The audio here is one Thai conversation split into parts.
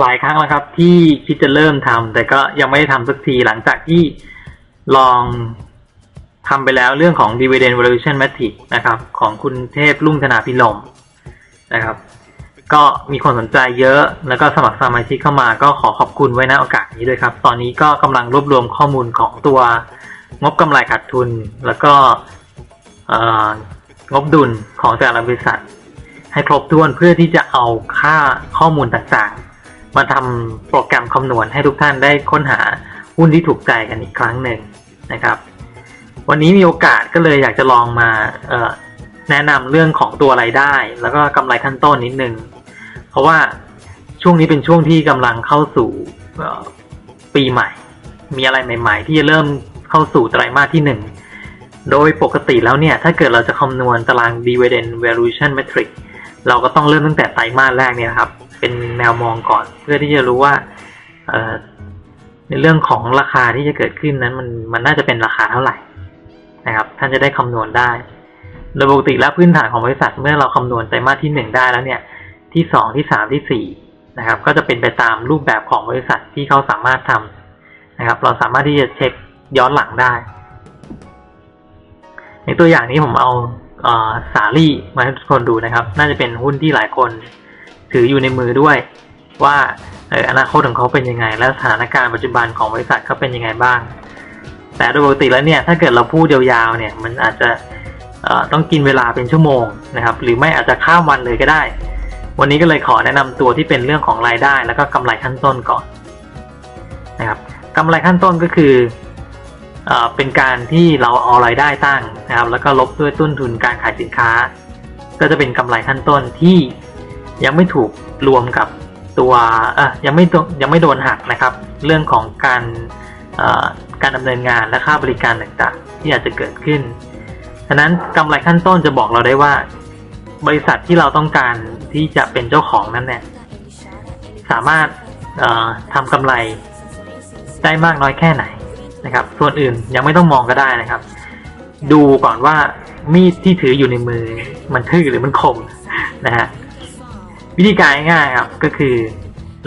หลายครั้งแล้วครับ ที่คิดจะเริ่มทำแต่ก็ยังไม่ได้ทำสักทีหลังจากที่ลองทำไปแล้วเรื่องของ dividend valuation matrix นะครับ ของคุณเทพรุ่งธนาพิลมนะครับ ก็มีคนสนใจเยอะ แล้วก็สมัครสมาชิกเข้ามาก็ขอขอบคุณไว้ณโอกาสนี้ด้วยครับ ตอนนี้ก็กำลังรวบรวมข้อมูลของตัวงบกำไรขาดทุน แล้วก็งบดุลของแต่ละบริษัท ให้ครบถ้วนเพื่อที่จะเอาค่าข้อมูลต่างๆ มาทำโปรแกรมคำนวณให้ทุกท่านได้ค้นหาหุ้นที่ถูกใจกันอีกครั้งหนึ่งนะครับ วันนี้มีโอกาสก็เลยอยากจะลองมาแนะนำเรื่องของตัวรายได้ แล้วก็กำไรขั้นต้นนิดนึง เพราะว่าช่วงนี้เป็นช่วงที่กำลังเข้าสู่ปีใหม่ มีอะไรใหม่ ๆ ที่จะเริ่มเข้าสู่ไตรมาสที่หนึ่งโดยปกติแล้วเนี่ย ถ้าเกิดเราจะคำนวณตาราง dividend valuation metric เราก็ต้องเริ่มตั้งแต่ไตรมาสแรกเนี่ยครับ เป็นแนวมองก่อน เพื่อที่จะรู้ว่าในเรื่องของราคาที่จะเกิดขึ้นนั้นมันมันน่าจะเป็นราคาเท่าไหร่นะครับ ท่านจะได้คำนวณได้ โดยปกติแล้วพื้นฐานของบริษัทเมื่อเราคำนวณไตรมาสที่หนึ่งได้แล้วเนี่ย ที่สองที่สามที่สี่นะครับ ก็จะเป็นไปตามรูปแบบของบริษัทที่เขาสามารถทำนะครับ เราสามารถที่จะเช็คย้อนหลังได้ ในตัวอย่างนี้ผมเอาสาลี่มาให้ทุกคนดูนะครับ น่าจะเป็นหุ้นที่หลายคน ถืออยู่ในมือด้วย ว่าอนาคตของเขาเป็นยังไง และสถานการณ์ปัจจุบันของบริษัทเขาเป็นยังไงบ้าง แต่โดยปกติแล้วเนี่ยถ้าเกิดเราพูดยาวๆเนี่ยมันอาจจะต้องกินเวลาเป็นชั่วโมงนะครับ หรือไม่อาจจะข้ามวันเลยก็ได้ วันนี้ก็เลยขอแนะนำตัวที่เป็นเรื่องของรายได้ แล้วก็กำไรขั้นต้นก่อนนะครับกำไรขั้นต้นก็คือเอเป็นการที่เราเอารายได้ตั้งนะครับ แล้วก็ลบด้วยต้นทุนการขายสินค้า ก็จะเป็นกำไรขั้นต้นที่ ยังไม่ถูกรวมกับตัวอ่อยังไม่โดนยังไม่โดนหักนะครับ เรื่องของการการดำเนินงานและค่าบริการต่างๆ ที่อาจจะเกิดขึ้นฉะนั้นกำไรขั้นต้นจะบอกเราได้ว่า บริษัทที่เราต้องการที่จะเป็นเจ้าของนั้นเนี่ยสามารถเอ่อทำกำไรได้มากน้อยแค่ไหนนะครับ ส่วนอื่นยังไม่ต้องมองก็ได้นะครับ ดูก่อนว่ามีดที่ถืออยู่ในมือ มันทื่อหรือมันคมนะฮะ วิธีการง่ายๆครับก็คือ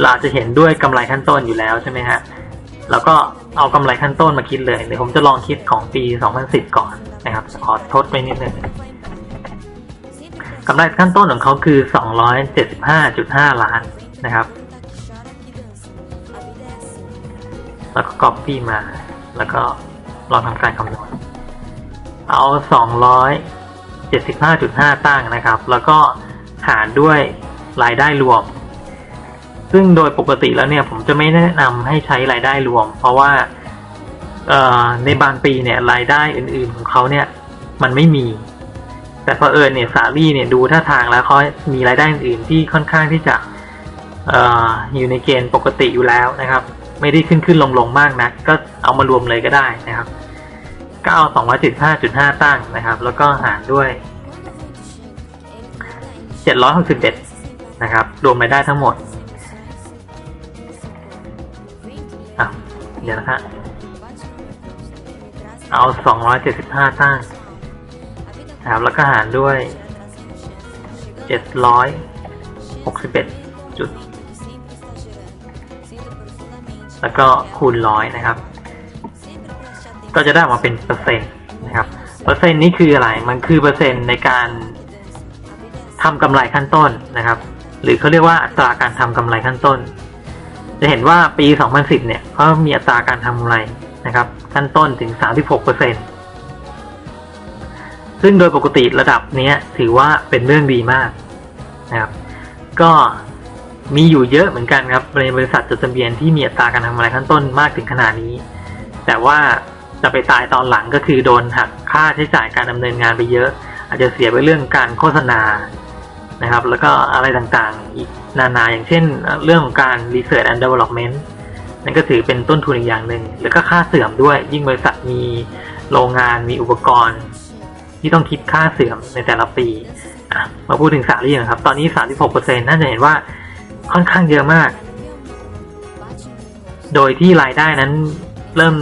เราจะเห็นด้วยกำไรขั้นต้นอยู่แล้วใช่ไหมฮะแล้วก็เอากำไรขั้นต้นมาคิดเลยเดี๋ยวผมจะลองคิดของปี 2010 ก่อนนะครับขอทดไปนิดนึงกำไรขั้นต้นของเขาคือ 275.5 ล้านนะครับ แล้วก็ copy มา แล้วก็ลองทำการคำนวณ เอา 275.5 ตั้งนะครับ แล้วก็หารด้วย รายได้รวม ซึ่งโดยปกติแล้วเนี่ย ผมจะไม่แนะนำให้ใช้รายได้รวม เพราะว่าในบางปีเนี่ยรายได้อื่น ๆของเขาเนี่ย มันไม่มี แต่พอเอิญเนี่ยสาลี่เนี่ยดูท่าทางแล้วเขามีรายได้อื่นๆที่ค่อนข้างที่จะเอ่ออยู่ในเกณฑ์ปกติอยู่แล้วนะครับ ไม่ได้ขึ้นขึ้นลงลงมากนะก็เอามารวมเลยก็ได้นะครับก็เอา275.5 ตั้งนะครับ แล้วก็หารด้วย 761 นะครับ รวมรายได้ทั้งหมดอะเดี๋ยวนะฮะเอา 275 ตั้งนะครับแล้วก็หารด้วย 761 จุด แล้วก็คูณร้อยนะครับ ก็จะได้ออกมาเป็นเปอร์เซ็นต์นะครับ เปอร์เซ็นต์นี้คืออะไร มันคือเปอร์เซ็นต์ในการทำกำไรขั้นต้นนะครับ หรือเขาเรียกว่าอัตราการทำกำไรขั้นต้น จะเห็นว่าปี 2010 เนี่ยเขามีอัตราการทำกำไรนะครับ ขั้นต้นถึง 36เปอร์เซ็นต์ซึ่งโดยปกติระดับนี้ถือว่าเป็นเรื่องดีมากนะครับ ก็มีอยู่เยอะเหมือนกันครับในบริษัทจดทะเบียนที่มีอัตราการทำกำไรขั้นต้นมากถึงขนาดนี้ แต่ว่าจะไปตายตอนหลังก็คือโดนหักค่าใช้จ่ายการดำเนินงานไปเยอะ อาจจะเสียไปเรื่องการโฆษณา นะครับ แล้วก็อะไรต่างๆ อีกนานาอย่างเช่น เรื่องของการ research and development นั่นก็ถือเป็นต้นทุนอีกอย่างหนึ่ง แล้วก็ค่าเสื่อมด้วย ยิ่งบริษัทมีโรงงานมีอุปกรณ์ ที่ต้องคิดค่าเสื่อมในแต่ละปี มาพูดถึงสาลี่นะครับ ตอนนี้ 36%น่าจะเห็นว่าค่อนข้างเยอะมาก โดยที่รายได้นั้นเริ่ม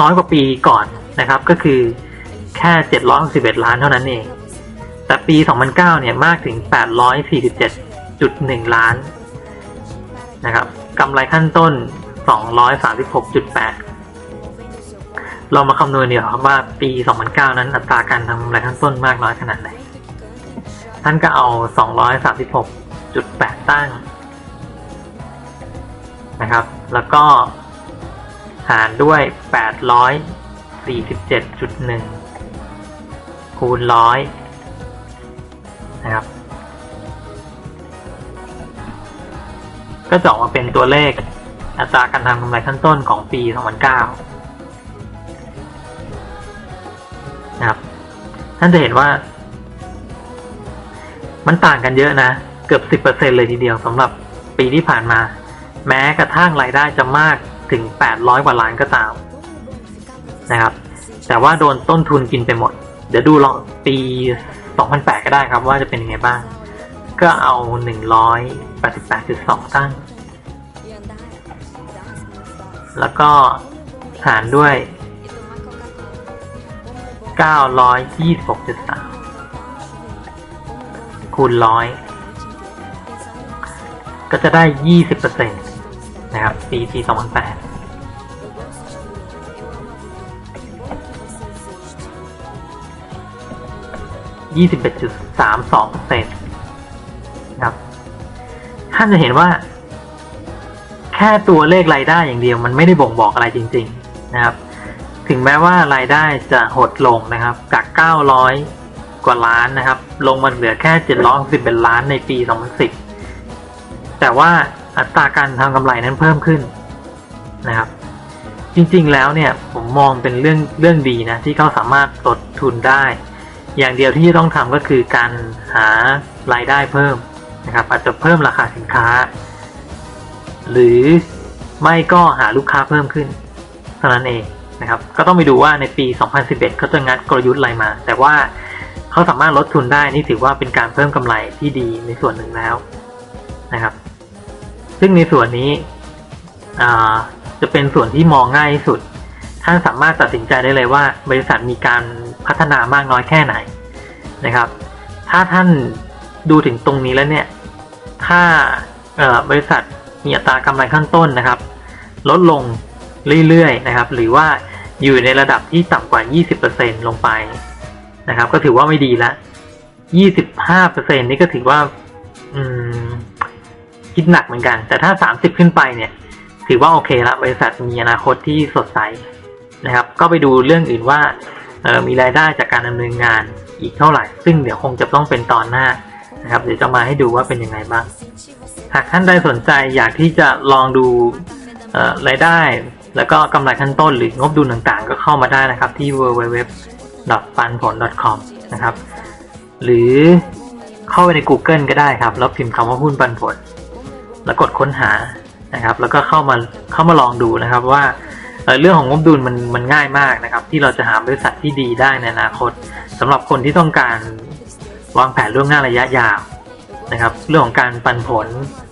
น้อยกว่าปีก่อนนะครับ ก็คือแค่761ล้านเท่านั้นเอง แต่ปี 2009 เนี่ยมากถึง 847.1 ล้านนะครับกำไรขั้นต้น 236.8 เรามาคำนวณเดียวาครับว่าปี 2009 นั้นอัตราการทำกำไรขั้นต้นมากน้อยขนาดไหน ท่านก็เอา 236.8 ตั้งนะครับ แล้วก็หารด้วย 847.1 คูณร้อย นะครับ ก็จะออกมาเป็นตัวเลขอัตราการทำกำไรขั้นต้นของปี 2009 นะครับ ท่านจะเห็นว่า มันต่างกันเยอะนะ เกือบ 10%เลยทีเดียวสำหรับปีที่ผ่านมา แม้กระทั่งรายได้จะมากถึง 800 กว่าล้านก็ตาม นะครับ แต่ว่าโดนต้นทุนกินไปหมด เดี๋ยวดูลองปี 2008 ก็ได้ครับว่าจะเป็นยังไงบ้าง ก็เอา 188.2 ตั้ง แล้วก็หารด้วย 926.3 คูณร้อยก็จะได้ 20%นะครับปีปี2008 21.32เซนครับ ท่านจะเห็นว่า แค่ตัวเลขรายได้อย่างเดียว มันไม่ได้บ่งบอกอะไรจริง ๆ นะครับ ถึงแม้ว่ารายได้จะหดลงนะครับ จาก 900 กว่าล้านนะครับ ลงมาเหลือแค่760เป็นล้านในปี 2010 แต่ว่าอัตราการทำกำไรนั้นเพิ่มขึ้นนะครับ จริงๆแล้วเนี่ยผมมองเป็นเรื่องเรื่องดีนะที่เขาสามารถลดทุนได้ อย่างเดียวที่จะต้องทำก็คือการหารายได้เพิ่มนะครับ อาจจะเพิ่มราคาสินค้า หรือไม่ก็หาลูกค้าเพิ่มขึ้นเท่านั้นเองนะครับ ก็ต้องไปดูว่าในปี 2011 เขาจะงัดกลยุทธ์อะไรมา แต่ว่าเขาสามารถลดทุนได้นี่ถือว่าเป็นการเพิ่มกำไรที่ดีในส่วนหนึ่งแล้วนะครับ ซึ่งในส่วนนี้จะเป็นส่วนที่มองง่ายที่สุด ท่านสามารถตัดสินใจได้เลยว่า บริษัทมีการพัฒนามากน้อยแค่ไหนนะครับ ถ้าท่านดูถึงตรงนี้แล้วเนี่ย ถ้าบริษัทมีอัตรากำไรขั้นต้นนะครับ ลดลงเรื่อยๆนะครับ หรือว่าอยู่ในระดับที่ต่ำกว่า 20%ลงไปนะครับ ก็ถือว่าไม่ดีละ25%นี่ก็ถือว่าคิดหนักเหมือนกัน แต่ถ้า 30 ขึ้นไปเนี่ย ถือว่าโอเคละบริษัทมีอนาคตที่สดใส นะครับ ก็ไปดูเรื่องอื่นว่ามีรายได้จากการดำเนินงานอีกเท่าไหร่ ซึ่งเดี๋ยวคงจะต้องเป็นตอนหน้านะครับเดี๋ยวจะมาให้ดูว่าเป็นยังไงบ้าง หากท่านใดสนใจอยากที่จะลองดูรายได้ แล้วก็กำไรขั้นต้นหรืองบดุลต่างๆ ก็เข้ามาได้นะครับที่ www.panpon.com นะครับ หรือเข้าไปใน Google ก็ได้ครับ แล้วพิมพ์คำว่าหุ้นปันผล แล้วกดค้นหานะครับ แล้วก็เข้ามาเข้ามาลองดูนะครับว่า เรื่องของงบดุลมันมันง่ายมากนะครับ ที่เราจะหาบริษัทที่ดีได้ในอนาคตสำหรับคนที่ต้องการวางแผนล่วงหน้าระยะยาวนะครับ เรื่องของการปันผล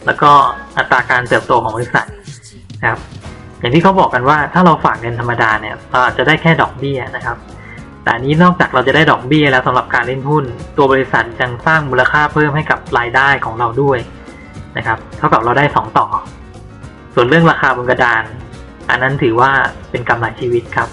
แล้วก็อัตราการเติบโตของบริษัทนะครับอย่างที่เขาบอกกันว่าถ้าเราฝากเงินธรรมดาเนี่ยเราอาจจะได้แค่ดอกเบี้ยนะครับ แต่นี้นอกจากเราจะได้ดอกเบี้ยแล้วสำหรับการเล่นหุ้น ตัวบริษัทยังสร้างมูลค่าเพิ่มให้กับรายได้ของเราด้วยนะครับ เท่ากับเราได้ 2 ต่อ ส่วนเรื่องราคาบนกระดาน อันนั้นถือว่าเป็นกำไรชีวิตครับ